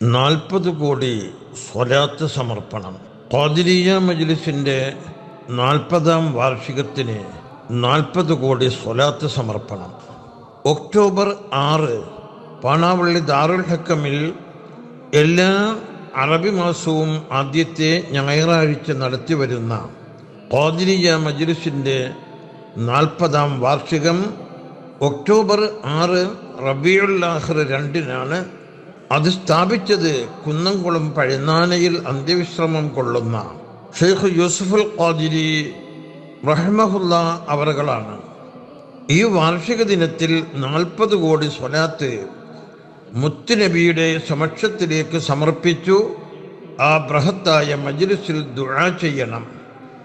നാൽപ്പത് കോടി സ്വലാത്ത് സമർപ്പണം. ഖാദിരിയ മജ്ലിസിന്റെ നാൽപ്പതാം വാർഷികത്തിന് നാൽപ്പത് കോടി സ്വലാത്ത് സമർപ്പണം. ഒക്ടോബർ ആറ് പാണാവള്ളി ദാറുൽ ഹക്കമിൽ എല്ലാ അറബി മാസവും ആദ്യത്തെ ഞായറാഴ്ച നടത്തി വരുന്ന ഖാദിരിയ മജ്ലിസിന്റെ നാൽപ്പതാം വാർഷികം ഒക്ടോബർ ആറ് റബിയുല്ലാഹിർ രണ്ടിനാണ് അത് സ്ഥാപിച്ചത് കുന്നംകുളം പഴുന്നാനയിൽ അന്ത്യവിശ്രമം കൊള്ളുന്ന ഷെയ്ഖ് യൂസുഫുൽ ഖാദിരി റഹ്മഹുല്ല അവറുകളാണ്. ഈ വാർഷിക ദിനത്തിൽ നാൽപ്പത് കോടി സ്വലാത്ത് മുത്തുനബിയുടെ സമക്ഷത്തിലേക്ക് സമർപ്പിച്ചു. ആ ബൃഹത്തായ മജ്ലിസിൽ ദുഴ ചെയ്യണം.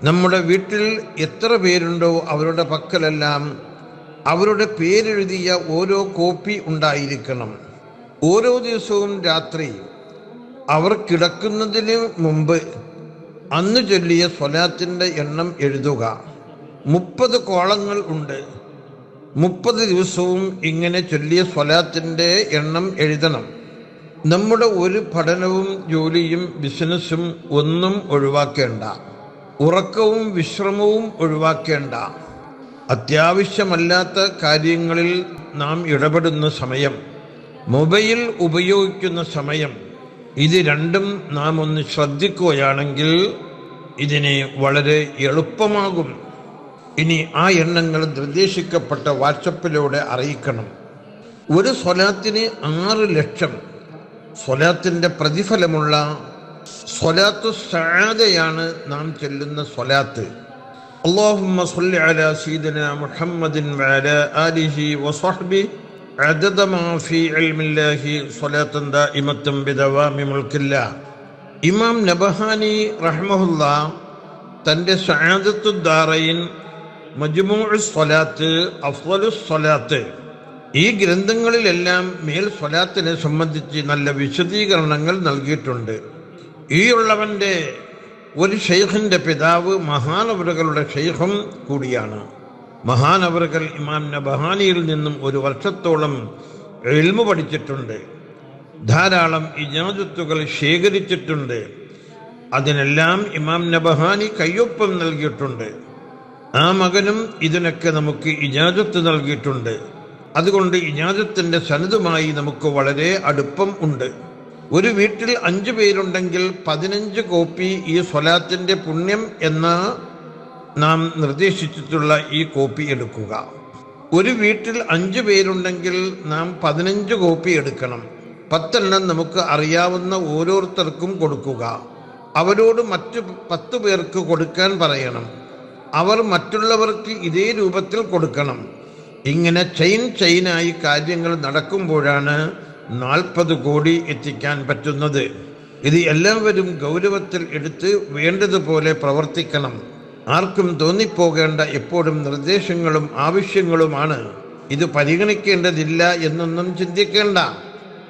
നമ്മുടെ വീട്ടിൽ എത്ര പേരുണ്ടോ അവരുടെ പക്കലെല്ലാം അവരുടെ പേരെഴുതിയ ഓരോ കോപ്പി ഉണ്ടായിരിക്കണം. ഓരോ ദിവസവും രാത്രി അവർ കിടക്കുന്നതിന് മുമ്പ് അന്ന് ചൊല്ലിയ സ്വലാത്തിന്റെ എണ്ണം എഴുതുക. മുപ്പത് കോളങ്ങൾ ഉണ്ട്. മുപ്പത് ദിവസവും ഇങ്ങനെ ചൊല്ലിയ സ്വലാത്തിന്റെ എണ്ണം എഴുതണം. നമ്മുടെ ഒരു പഠനവും ജോലിയും ബിസിനസ്സും ഒന്നും ഒഴിവാക്കേണ്ട. ഉറക്കവും വിശ്രമവും ഒഴിവാക്കേണ്ട. അത്യാവശ്യമല്ലാത്ത കാര്യങ്ങളിൽ നാം ഇടപെടുന്ന സമയം. മൊബൈൽ ഉപയോഗിക്കുന്ന സമയം ഇത് രണ്ടും നാം ഒന്ന് ശ്രദ്ധിക്കുകയാണെങ്കിൽ ഇതിന് വളരെ എളുപ്പമാകും. ഇനി ആ എണ്ണങ്ങൾ നിർദ്ദേശിക്കപ്പെട്ട വാട്സപ്പിലൂടെ അറിയിക്കണം. ഒരു സ്വലാത്തിന് ആറ് ലക്ഷം. സ്വലാത്തിന്റെ പ്രതിഫലമുള്ള സ്വലാത്ത് സാധയാണ് നാം ചെല്ലുന്ന സ്വലാത്ത്. അള്ളാഹു സല്ലി സീദന മുഹമ്മദിൻ വഅല ആലിഹി വസഹ്ബിഹി عدد ما في علم الله صلاة دائمة بدوام ملك الله ഇമാം നബഹാനി റഹ്മഹുല്ല തൻ്റെ സഹാദത്തുദ്ദാറയിൻ മജ്മൂ സ്വലാത്ത് അഫ്വലു സ്വലാത്ത് ഈ ഗ്രന്ഥങ്ങളിലെല്ലാം മേൽ സ്വലാത്തിനെ സംബന്ധിച്ച് നല്ല വിശദീകരണങ്ങൾ നൽകിയിട്ടുണ്ട് ഈ ഉള്ളവൻ്റെ ഒരു ഷെയ്ഖിൻ്റെ പിതാവ് മഹാനവറുകളുടെ ഷെയ്ഖും കൂടിയാണ് മഹാനവറുകൾ ഇമാം നബഹാനിയിൽ നിന്നും ഒരു വർഷത്തോളം എൽമ പഠിച്ചിട്ടുണ്ട്. ധാരാളം ഇജാജത്തുകൾ ശേഖരിച്ചിട്ടുണ്ട്. അതിനെല്ലാം ഇമാം നബഹാനി കയ്യൊപ്പം നൽകിയിട്ടുണ്ട്. ആ മകനും ഇതിനൊക്കെ നമുക്ക് ഇജാജത്ത് നൽകിയിട്ടുണ്ട്. അതുകൊണ്ട് ഇജാജത്തിന്റെ സനതുമായി നമുക്ക് വളരെ അടുപ്പം ഉണ്ട്. ഒരു വീട്ടിൽ അഞ്ചു പേരുണ്ടെങ്കിൽ പതിനഞ്ച് കോപ്പി ഈ സ്വലാത്തിന്റെ പുണ്യം എന്ന നാം നിർദ്ദേശിച്ചിട്ടുള്ള ഈ കോപ്പി എടുക്കുക. ഒരു വീട്ടിൽ അഞ്ച് പേരുണ്ടെങ്കിൽ നാം പതിനഞ്ച് കോപ്പി എടുക്കണം. പത്തെണ്ണം നമുക്ക് അറിയാവുന്ന ഓരോരുത്തർക്കും കൊടുക്കുക. അവരോട് മറ്റു പത്ത് പേർക്ക് കൊടുക്കാൻ പറയണം. അവർ മറ്റുള്ളവർക്ക് ഇതേ രൂപത്തിൽ കൊടുക്കണം. ഇങ്ങനെ ചെയിൻ ചെയിനായി കാര്യങ്ങൾ നടക്കുമ്പോഴാണ് നാൽപ്പത് കോടി എത്തിക്കാൻ പറ്റുന്നത്. ഇത് എല്ലാവരും ഗൗരവത്തിൽ എടുത്ത് വേണ്ടതുപോലെ പ്രവർത്തിക്കണം. ആർക്കും തോന്നിപ്പോകേണ്ട എപ്പോഴും നിർദ്ദേശങ്ങളും ആവശ്യങ്ങളുമാണ്. ഇത് പരിഗണിക്കേണ്ടതില്ല എന്നൊന്നും ചിന്തിക്കേണ്ട.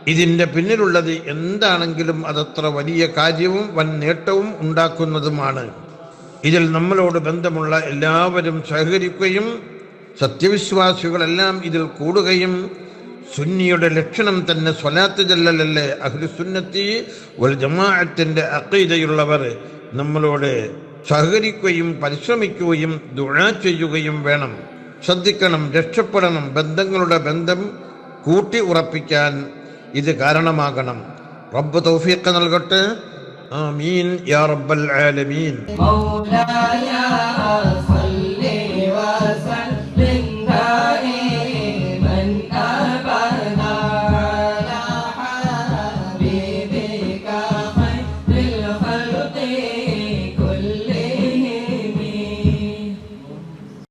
ഇതിന്റെ പിന്നിലുള്ളത് എന്താണെങ്കിലും അതത്ര വലിയ കാര്യവും വൻ നേട്ടവും ഉണ്ടാക്കുന്നതുമാണ്. ഇതിൽ നമ്മളോട് ബന്ധമുള്ള എല്ലാവരും സഹകരിക്കുകയും സത്യവിശ്വാസികളെല്ലാം ഇതിൽ കൂടുകയും സുന്നിയുടെ ലക്ഷണം തന്നെ സ്വലാത്ത് ചെല്ലലല്ലേ അഹ്ലു സുന്നത്തി ഒരു ജമാഅത്തിന്റെ അക്കീതയുള്ളവർ നമ്മളോട് സഹകരിക്കുകയും പരിശ്രമിക്കുകയും ദുഴ ചെയ്യുകയും വേണം. ശ്രദ്ധിക്കണം രക്ഷപ്പെടണം ബന്ധങ്ങളുടെ ബന്ധം കൂട്ടി ഉറപ്പിക്കാൻ ഇത് കാരണമാകണം. റബ്ബ് തൗഫീഖ് നൽകട്ടെ. ആമീൻ യാ റബ്ബൽ ആലമീൻ.